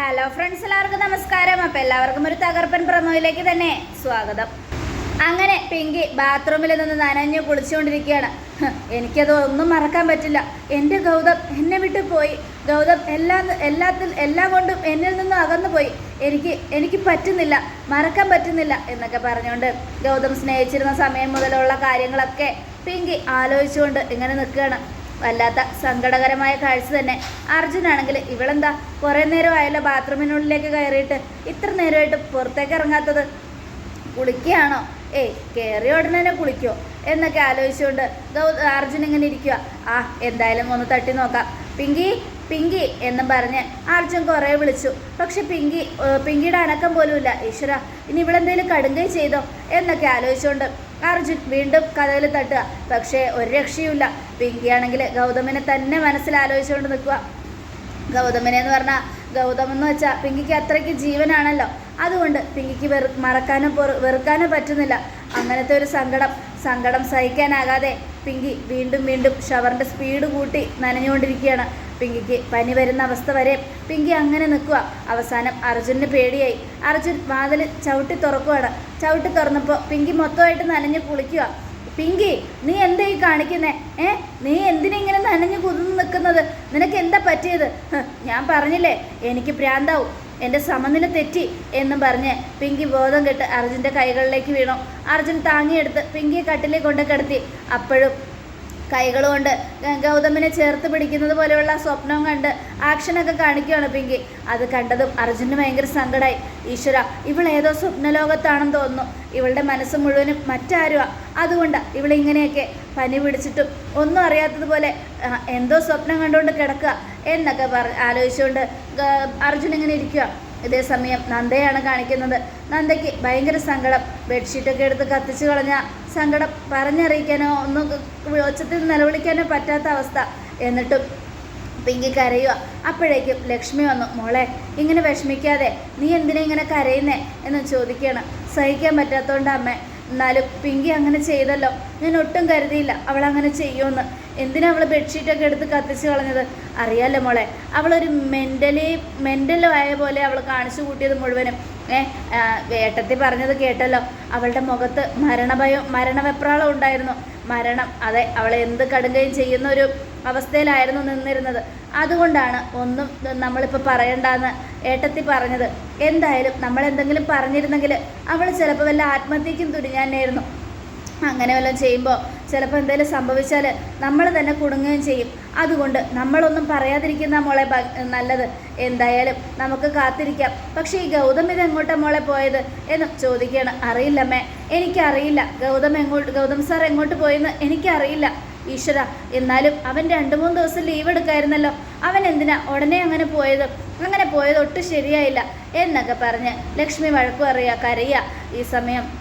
Hello friends എല്ലാവർക്കും നമസ്കാരം. അപ്പോൾ എല്ലാവർക്കും ഒരു തകർപ്പൻ പ്രമോയിലേക്ക് തന്നെ സ്വാഗതം. അങ്ങനെ പിങ്കി ബാത്റൂമിൽ നിന്ന് നനഞ്ഞു കുളിച്ചുകൊണ്ടിരിക്കുകയാണ്. എനിക്കത് ഒന്നും മറക്കാൻ പറ്റില്ല. എന്റെ ഗൗതം എന്നെ വിട്ടു പോയി. ഗൗതം എല്ലാം എല്ലാത്തിൽ എല്ലാം കൊണ്ടും എന്നിൽ നിന്നും അകന്നു പോയി. എനിക്ക് എനിക്ക് പറ്റുന്നില്ല മറക്കാൻ പറ്റുന്നില്ല എന്നൊക്കെ പറഞ്ഞുകൊണ്ട് ഗൗതം സ്നേഹിച്ചിരുന്ന സമയം മുതലുള്ള കാര്യങ്ങളൊക്കെ പിങ്കി ആലോചിച്ചുകൊണ്ട് ഇങ്ങനെ നിൽക്കുകയാണ്. വല്ലാത്ത സങ്കടകരമായ കാഴ്ച തന്നെ. അർജുനാണെങ്കിൽ ഇവളെന്താ കുറേ നേരമായല്ലോ ബാത്റൂമിനുള്ളിലേക്ക് കയറിയിട്ട്? ഇത്ര നേരമായിട്ട് പുറത്തേക്ക് ഇറങ്ങാത്തത്? കുളിക്കുകയാണോ? ഏയ് കയറിയ ഉടനെ തന്നെ കുളിക്കോ എന്നൊക്കെ ആലോചിച്ചുകൊണ്ട് അർജുൻ ഇങ്ങനെ ഇരിക്കുക ആ എന്തായാലും ഒന്ന് തട്ടി നോക്കാം. പിങ്കി പിങ്കി എന്നും പറഞ്ഞ് അർജുൻ കുറേ വിളിച്ചു. പക്ഷെ പിങ്കി പിങ്കിയുടെ അനക്കം പോലുമില്ല. ഈശ്വര ഇനി ഇവളെന്തെങ്കിലും കടുങ്കൈ ചെയ്തോ എന്നൊക്കെ ആലോചിച്ചുകൊണ്ട് അർജുൻ വീണ്ടും കഥയിൽ തട്ടുക. പക്ഷേ ഒരു രക്ഷയുമില്ല. പിങ്കിയാണെങ്കിൽ ഗൗതമിനെ തന്നെ മനസ്സിൽ ആലോചിച്ചുകൊണ്ട് നിൽക്കുക. ഗൗതമനെ എന്ന് പറഞ്ഞാൽ ഗൗതം എന്ന് വെച്ചാൽ പിങ്കിക്ക് അത്രയ്ക്ക് ജീവനാണല്ലോ. അതുകൊണ്ട് പിങ്കിക്ക് വെറു മറക്കാനോ വെറുക്കാനോ പറ്റുന്നില്ല. അങ്ങനത്തെ ഒരു സങ്കടം സങ്കടം സഹിക്കാനാകാതെ പിങ്കി വീണ്ടും വീണ്ടും ഷവറിന്റെ സ്പീഡ് കൂട്ടി നനഞ്ഞുകൊണ്ടിരിക്കുകയാണ്. പിങ്കിക്ക് പനി വരുന്ന അവസ്ഥ വരെ പിങ്കി അങ്ങനെ നിൽക്കുക. അവസാനം അർജുന് പേടിയായി. അർജുൻ വാതിൽ ചവിട്ടി തുറക്കുകയാണ് ചവിട്ടി തുറന്നപ്പോൾ പിങ്കി മൊത്തമായിട്ട് നനഞ്ഞ് കുളിക്കുക. പിങ്കി നീ എന്താ ഈ കാണിക്കുന്നേ? ഏ? നീ എന്തിനാ ഇങ്ങനെ നനഞ്ഞു കുതിർന്ന് നിൽക്കുന്നത്? നിനക്ക് എന്താ പറ്റിയത്? ഞാൻ പറഞ്ഞില്ലേ എനിക്ക് ഭ്രാന്താവും. എന്റെ സമനില തെറ്റി എന്നും പറഞ്ഞ് പിങ്കി ബോധം കെട്ട് അർജുന്റെ കൈകളിലേക്ക് വീണു. അർജുൻ താങ്ങിയെടുത്ത് പിങ്കിയെ കട്ടിലേക്ക് കൊണ്ട് കിടത്തി. അപ്പോഴും കൈകൾ കൊണ്ട് ഗൗതമിനെ ചേർത്ത് പിടിക്കുന്നത് പോലെയുള്ള സ്വപ്നം കണ്ട് ആക്ഷനൊക്കെ കാണിക്കുകയാണ് പിങ്കി. അത് കണ്ടതും അർജുന് ഭയങ്കര സങ്കടമായി ഈശ്വര ഇവൾ ഏതോ സ്വപ്നലോകത്താണെന്ന് തോന്നുന്നു. ഇവളുടെ മനസ്സ് മുഴുവനും മറ്റാരുവാ. അതുകൊണ്ടാണ് ഇവളിങ്ങനെയൊക്കെ പനി പിടിച്ചിട്ടും ഒന്നും അറിയാത്തതുപോലെ എന്തോ സ്വപ്നം കണ്ടുകൊണ്ട് കിടക്കുക എന്നൊക്കെ പറ ആലോചിച്ചുകൊണ്ട് അർജുൻ ഇങ്ങനെ ഇരിക്കുക ഇതേ സമയം നന്ദയാണ് കാണിക്കുന്നത്. നന്ദയ്ക്ക് ഭയങ്കര സങ്കടം. ബെഡ്ഷീറ്റൊക്കെ എടുത്ത് കത്തിച്ചു കളഞ്ഞ സങ്കടം പറഞ്ഞറിയിക്കാനോ ഒന്നും ഒച്ചത്തിൽ നിലവിളിക്കാനോ പറ്റാത്ത അവസ്ഥ. എന്നിട്ടും പിങ്കി കരയുക അപ്പോഴേക്കും ലക്ഷ്മി വന്നു മോളെ ഇങ്ങനെ വിഷമിക്കാതെ നീ എന്തിനാ ഇങ്ങനെ കരയുന്നേ? എന്ന് ചോദിക്കുകയാണ്. സഹിക്കാൻ പറ്റാത്തതുകൊണ്ട് അമ്മ എന്നാലും പിങ്കി അങ്ങനെ ചെയ്തല്ലോ. ഞാൻ ഒട്ടും കരുതിയില്ല അവൾ അങ്ങനെ ചെയ്യുമെന്ന്. എന്തിനാ അവൾ ബെഡ്ഷീറ്റൊക്കെ എടുത്ത് കത്തിച്ച് കളഞ്ഞത്? അറിയാലോ മോളെ. അവളൊരു മെന്റലി മെന്റലോ ആയ പോലെ അവൾ കാണിച്ചു കൂട്ടിയത് മുഴുവനും. ഏ ഏട്ടത്തി പറഞ്ഞത് കേട്ടല്ലോ. അവളുടെ മുഖത്ത് മരണഭയം മരണവെപ്രാളം ഉണ്ടായിരുന്നു. മരണം അതെ അവളെ എന്ത് കടുകയും ചെയ്യുന്ന ഒരു അവസ്ഥയിലായിരുന്നു നിന്നിരുന്നത്. അതുകൊണ്ടാണ് ഒന്നും നമ്മളിപ്പോൾ പറയണ്ടെന്ന് ഏട്ടത്തി പറഞ്ഞത്. എന്തായാലും നമ്മൾ എന്തെങ്കിലും പറഞ്ഞിരുന്നെങ്കിൽ അവൾ ചിലപ്പോൾ വല്ല ആത്മഹത്യക്കും തുനിഞ്ഞാനായിരുന്നു അങ്ങനെ വല്ലതും ചെയ്യുമ്പോൾ ചിലപ്പോൾ എന്തെങ്കിലും സംഭവിച്ചാൽ നമ്മൾ തന്നെ കുടുങ്ങുകയും ചെയ്യും. അതുകൊണ്ട് നമ്മളൊന്നും പറയാതിരിക്കുന്ന മോളെ നല്ലത്. എന്തായാലും നമുക്ക് കാത്തിരിക്കാം. പക്ഷേ ഈ ഗൗതം ഇത് എങ്ങോട്ടാ മോളെ പോയത് എന്ന് ചോദിക്കുകയാണ്. അറിയില്ലമ്മേ. എനിക്കറിയില്ല. ഗൗതം എങ്ങോട്ട് ഗൗതം സാർ എങ്ങോട്ട് പോയെന്ന് എനിക്കറിയില്ല. ഈശ്വര എന്നാലും അവൻ രണ്ട് മൂന്ന് ദിവസം ലീവ് എടുക്കായിരുന്നല്ലോ. അവൻ എന്തിനാ ഉടനെ അങ്ങനെ പോയത്? അങ്ങനെ പോയത് ഒട്ടും ശരിയായില്ല. എന്നൊക്കെ പറഞ്ഞ് ലക്ഷ്മി വഴക്കു പറയുക കരയുക. ഈ സമയം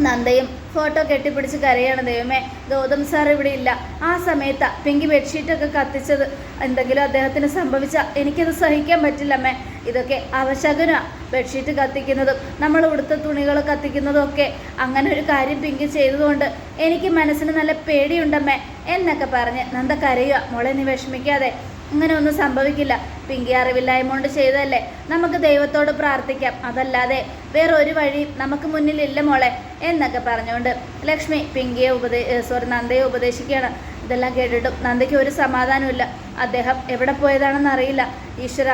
നന്ദയും ഫോട്ടോ കെട്ടിപ്പിടിച്ച് കരയാണ് ദൈവമേ. ഗൗതം സാർ ഇവിടെ ഇല്ല. ആ സമയത്ത് പിങ്കി ബെഡ്ഷീറ്റൊക്കെ കത്തിച്ചത്. എന്തെങ്കിലും അദ്ദേഹത്തിന് സംഭവിച്ച എനിക്കത് സഹിക്കാൻ പറ്റില്ലമ്മേ ഇതൊക്കെ അവശകനാ. ബെഡ്ഷീറ്റ് കത്തിക്കുന്നതും നമ്മൾ ഉടുത്ത തുണികൾ കത്തിക്കുന്നതും ഒക്കെ അങ്ങനെ ഒരു കാര്യം പിങ്കി ചെയ്തതുകൊണ്ട് എനിക്ക് മനസ്സിന് നല്ല പേടിയുണ്ടമ്മേ എന്നൊക്കെ പറഞ്ഞ് നന്ദ കരയുക മോളെ നീ വിഷമിക്കാതെ. അങ്ങനെ ഒന്നും സംഭവിക്കില്ല. പിങ്കി അറിവില്ലായ്മ കൊണ്ട് ചെയ്തല്ലേ നമുക്ക് ദൈവത്തോട് പ്രാർത്ഥിക്കാം. അതല്ലാതെ വേറെ ഒരു വഴി നമുക്ക് മുന്നിലില്ല മോളെ എന്നൊക്കെ പറഞ്ഞുകൊണ്ട് ലക്ഷ്മി പിങ്കിയെ ഉപദേ സോറി നന്ദയെ ഉപദേശിക്കുകയാണ്. ഇതെല്ലാം കേട്ടിട്ടും നന്ദയ്ക്ക് ഒരു സമാധാനമില്ല അദ്ദേഹം എവിടെ പോയതാണെന്ന് അറിയില്ല. ഈശ്വര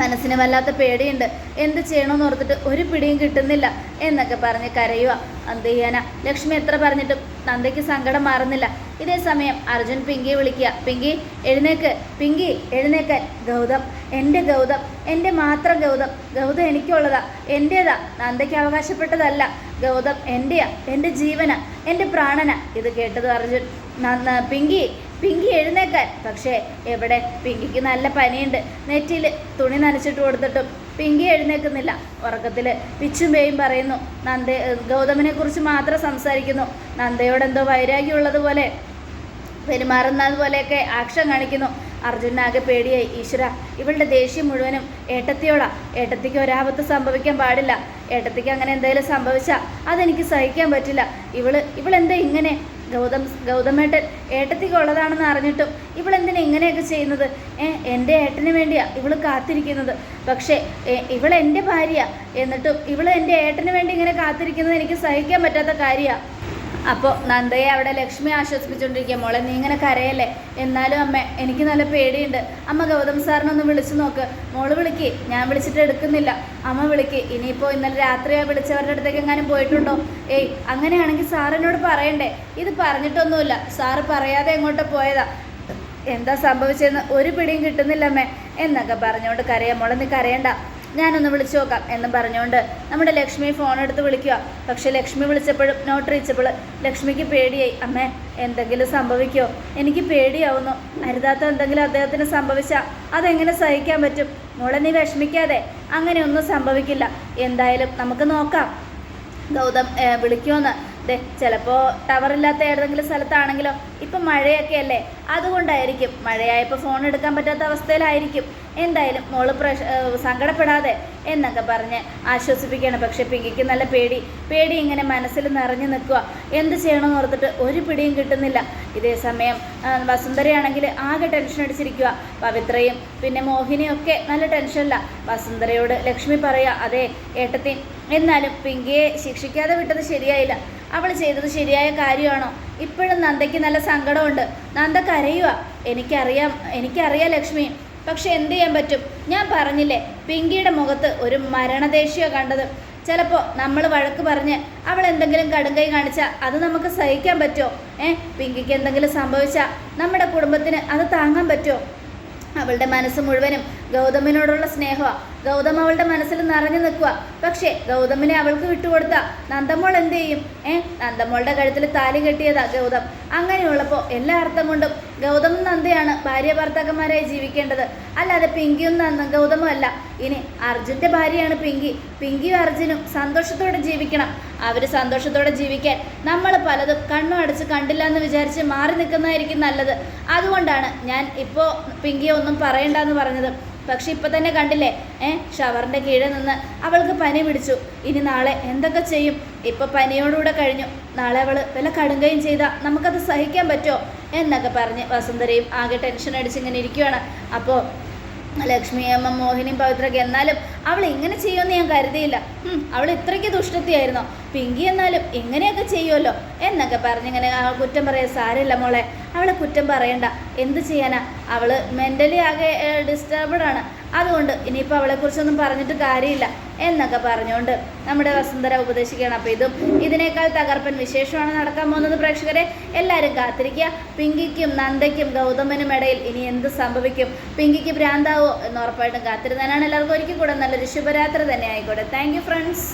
മനസ്സിന് വല്ലാത്ത പേടിയുണ്ട്. എന്ത് ചെയ്യണമെന്ന് ഓർത്തിട്ട് ഒരു പിടിയും കിട്ടുന്നില്ല എന്നൊക്കെ പറഞ്ഞ് കരയുക എന്ത് ചെയ്യാനാ ലക്ഷ്മി എത്ര പറഞ്ഞിട്ടും നന്ദയ്ക്ക് സങ്കടം മാറുന്നില്ല. ഇതേ സമയം അർജുൻ പിങ്കിയെ വിളിക്കുക. പിങ്കി എഴുന്നേക്ക്. പിങ്കി എഴുന്നേക്കാൻ ഗൗതം എന്റെ ഗൗതം എന്റെ മാത്രം ഗൗതം. ഗൗതം എനിക്കുള്ളതാ. എന്റേതാ നന്ദയ്ക്ക് അവകാശപ്പെട്ടതല്ല. ഗൗതം എന്റെയാ എന്റെ ജീവന. എന്റെ പ്രാണന. ഇത് കേട്ടത് അർജുൻ. പിങ്കി പിങ്കി എഴുന്നേക്കാൻ. പക്ഷേ എവിടെ? പിങ്കിക്ക് നല്ല പനിയുണ്ട്. നെറ്റിയിൽ തുണി നനച്ചിട്ട് കൊടുത്തിട്ടും പിങ്കി എഴുന്നേക്കുന്നില്ല. ഉറക്കത്തിൽ പിച്ചും പേയും പറയുന്നു. നന്ദ ഗൗതമിനെ കുറിച്ച് മാത്രം സംസാരിക്കുന്നു. നന്ദയോട് എന്തോ വൈരാഗ്യമുള്ളതുപോലെ പെരുമാറുന്നത് പോലെയൊക്കെ ആക്ഷൻ കാണിക്കുന്നു. അർജുനാകെ പേടിയായി. ഈശ്വര ഇവളുടെ ദേഷ്യം മുഴുവനും ഏട്ടത്തിയോടാ. ഏട്ടത്തിക്ക് ഒരാപത്ത് സംഭവിക്കാൻ പാടില്ല. ഏട്ടത്തിക്ക് അങ്ങനെ എന്തെങ്കിലും സംഭവിച്ചാൽ അതെനിക്ക് സഹിക്കാൻ പറ്റില്ല. ഇവൾ ഇവളെന്താ ഇങ്ങനെ? ഗൗതം ഗൗതമേട്ടൻ ഏട്ടത്തിക്ക് ഉള്ളതാണെന്ന് അറിഞ്ഞിട്ടും ഇവളെന്തിനാ ഇങ്ങനെയൊക്കെ ചെയ്യുന്നത്? ഏ എന്റെ ഏട്ടന് വേണ്ടിയാ ഇവൾ കാത്തിരിക്കുന്നത്. പക്ഷേ ഇവളെന്റെ ഭാര്യ എന്നിട്ടും ഇവൾ എന്റെ ഏട്ടന് വേണ്ടി ഇങ്ങനെ കാത്തിരിക്കുന്നത് എനിക്ക് സഹിക്കാൻ പറ്റാത്ത കാര്യമാണ് അപ്പോൾ നന്ദയെ അവിടെ ലക്ഷ്മി ആശ്വസിപ്പിച്ചുകൊണ്ടിരിക്കുക മോളെ നീ ഇങ്ങനെ കരയല്ലേ? എന്നാലും അമ്മ എനിക്ക് നല്ല പേടിയുണ്ട്. അമ്മ ഗൗതം സാറിനൊന്ന് വിളിച്ചു നോക്ക്. മോൾ വിളിക്ക്. ഞാൻ വിളിച്ചിട്ട് എടുക്കുന്നില്ല. അമ്മ വിളിക്ക്. ഇനിയിപ്പോൾ ഇന്നലെ രാത്രിയാ വിളിച്ചവരുടെ അടുത്തേക്ക് എങ്ങാനും പോയിട്ടുണ്ടോ? ഏയ് അങ്ങനെയാണെങ്കിൽ സാറിനോട് പറയണ്ടേ? ഇത് പറഞ്ഞിട്ടൊന്നുമില്ല. സാറ് പറയാതെ എങ്ങോട്ട് പോയതാ? എന്താ സംഭവിച്ചതെന്ന് ഒരു പിടിയും കിട്ടുന്നില്ല അമ്മേ. എന്നൊക്കെ പറഞ്ഞുകൊണ്ട് കരയാം. മോളെ നീ കരയണ്ട. ഞാനൊന്ന് വിളിച്ചു നോക്കാം എന്ന് പറഞ്ഞുകൊണ്ട് നമ്മുടെ ലക്ഷ്മി ഫോൺ എടുത്ത് വിളിക്കുക. പക്ഷേ ലക്ഷ്മി വിളിച്ചപ്പോഴും നോട്ട് റീച്ചപ്പോൾ ലക്ഷ്മിക്ക് പേടിയായി. അമ്മേ എന്തെങ്കിലും സംഭവിക്കോ? എനിക്ക് പേടിയാവുന്നു. അരുതാത്ത എന്തെങ്കിലും അദ്ദേഹത്തിന് സംഭവിച്ചാൽ അതെങ്ങനെ സഹിക്കാൻ പറ്റും? മോളെ നീ വിഷമിക്കാതെ. അങ്ങനെയൊന്നും സംഭവിക്കില്ല. എന്തായാലും നമുക്ക് നോക്കാം. ഗൗതം വിളിക്കുമെന്ന് ദേ ചിലപ്പോൾ ടവറില്ലാത്ത ഏതെങ്കിലും സ്ഥലത്താണെങ്കിലോ ഇപ്പം മഴയൊക്കെ അല്ലേ? അതുകൊണ്ടായിരിക്കും മഴയായപ്പോൾ ഫോൺ എടുക്കാൻ പറ്റാത്ത അവസ്ഥയിലായിരിക്കും. എന്തായാലും മോൾ പ്രശ് സങ്കടപ്പെടാതെ എന്നൊക്കെ പറഞ്ഞ് ആശ്വസിപ്പിക്കുകയാണ്. പക്ഷെ പിങ്കിക്ക് നല്ല പേടി. പേടി ഇങ്ങനെ മനസ്സിൽ നിറഞ്ഞു നിൽക്കുക. എന്ത് ചെയ്യണമെന്ന് ഓർത്തിട്ട് ഒരു പിടിയും കിട്ടുന്നില്ല. ഇതേ സമയം വസുന്ധരയാണെങ്കിൽ ആകെ ടെൻഷൻ അടിച്ചിരിക്കുക. പവിത്രയും പിന്നെ മോഹിനിയും ഒക്കെ നല്ല ടെൻഷനില്ല വസുന്ധരയോട് ലക്ഷ്മി പറയുക അതെ ഏട്ടത്തി എന്നാലും പിങ്കിയെ ശിക്ഷിക്കാതെ വിട്ടത് ശരിയായില്ല. അവൾ ചെയ്തത് ശരിയായ കാര്യമാണോ? ഇപ്പോഴും നന്ദയ്ക്ക് നല്ല സങ്കടമുണ്ട്. നന്ദ കരയുക എനിക്കറിയാം എനിക്കറിയാം ലക്ഷ്മി. പക്ഷെ എന്ത് ചെയ്യാൻ പറ്റും? ഞാൻ പറഞ്ഞില്ലേ പിങ്കിയുടെ മുഖത്ത് ഒരു മരണദേഷ്യോ കണ്ടത്. ചിലപ്പോൾ നമ്മൾ വഴക്ക് പറഞ്ഞ് അവൾ എന്തെങ്കിലും കടുങ്കൈ കാണിച്ചാൽ അത് നമുക്ക് സഹിക്കാൻ പറ്റുമോ? ഏ പിങ്കിക്ക് എന്തെങ്കിലും സംഭവിച്ചാൽ നമ്മുടെ കുടുംബത്തിന് അത് താങ്ങാൻ പറ്റുമോ? അവളുടെ മനസ്സ് മുഴുവനും ഗൗതമിനോടുള്ള സ്നേഹമാണ് ഗൗതം അവളുടെ മനസ്സിൽ നിറഞ്ഞു നിൽക്കുക. പക്ഷേ ഗൗതമിനെ അവൾക്ക് വിട്ടുകൊടുത്ത നന്ദമോൾ എന്ത് ചെയ്യും? ഏ? നന്ദമോളുടെ കഴുത്തിൽ താലി കെട്ടിയതാ ഗൗതം. അങ്ങനെയുള്ളപ്പോൾ എല്ലാ അർത്ഥം കൊണ്ടും ഗൗതം നന്ദയാണ് ഭാര്യ ഭർത്താക്കന്മാരായി ജീവിക്കേണ്ടത്. അല്ലാതെ പിങ്കിയും നന്ദ ഗൗതമും അല്ല. ഇനി അർജുന്റെ ഭാര്യയാണ് പിങ്കി. പിങ്കിയും അർജുനും സന്തോഷത്തോടെ ജീവിക്കണം. അവർ സന്തോഷത്തോടെ ജീവിക്കാൻ നമ്മൾ പലതും കണ്ണു അടച്ച് കണ്ടില്ല എന്ന് വിചാരിച്ച് മാറി നിൽക്കുന്നതായിരിക്കും നല്ലത്. അതുകൊണ്ടാണ് ഞാൻ ഇപ്പോൾ പിങ്കിയെ ഒന്നും പറയണ്ടെന്ന് പറഞ്ഞത്. പക്ഷെ ഇപ്പൊ തന്നെ കണ്ടില്ലേ? ഏ ഷവറിന്റെ കീഴിൽ നിന്ന് അവൾക്ക് പനി പിടിച്ചു. ഇനി നാളെ എന്തൊക്കെ ചെയ്യും? ഇപ്പൊ പനിയോടുകൂടെ കഴിഞ്ഞു. നാളെ അവൾ വല്ല കടുങ്കയും ചെയ്താൽ നമുക്കത് സഹിക്കാൻ പറ്റുമോ? എന്നൊക്കെ പറഞ്ഞ് വസുന്ധരയും ആകെ ടെൻഷൻ അടിച്ചിങ്ങനെ ഇരിക്കുവാണ്. അപ്പോൾ ലക്ഷ്മി അമ്മ മോഹിനിയും പവിത്രയ്ക്ക് എന്നാലും അവൾ ഇങ്ങനെ ചെയ്യുമെന്ന് ഞാൻ കരുതിയില്ല. അവൾ ഇത്രയ്ക്ക് ദുഷ്ടത്തിയായിരുന്നോ? പിങ്കി എന്നാലും ഇങ്ങനെയൊക്കെ ചെയ്യുമല്ലോ? എന്നൊക്കെ പറഞ്ഞിങ്ങനെ കുറ്റം പറയാൻ സാരമില്ല മോളെ. അവളെ കുറ്റം പറയണ്ട. എന്ത് ചെയ്യാനാ? അവൾ മെന്റലി ആകെ ഡിസ്റ്റർബ്ഡ് ആണ്. അതുകൊണ്ട് ഇനിയിപ്പോൾ അവളെക്കുറിച്ചൊന്നും പറഞ്ഞിട്ട് കാര്യമില്ല. എന്നൊക്കെ പറഞ്ഞുകൊണ്ട് നമ്മുടെ വസുന്ധര ഉപദേശിക്കുകയാണ്. അപ്പോൾ ഇതും ഇതിനേക്കാൾ തകർപ്പൻ വിശേഷമാണ് നടക്കാൻ പോകുന്നത് പ്രേക്ഷകരെ. എല്ലാവരും കാത്തിരിക്കുക. പിങ്കിക്കും നന്ദയ്ക്കും ഗൗതമനും ഇടയിൽ ഇനി എന്ത് സംഭവിക്കും? പിങ്കിക്ക് ഭ്രാന്താവോ എന്ന് ഉറപ്പായിട്ടും കാത്തിരുന്നാലാണ് എല്ലാവർക്കും ഒരിക്കൽ കൂടെ നല്ലൊരു ശുഭരാത്രി തന്നെ ആയിക്കോട്ടെ. Thank friends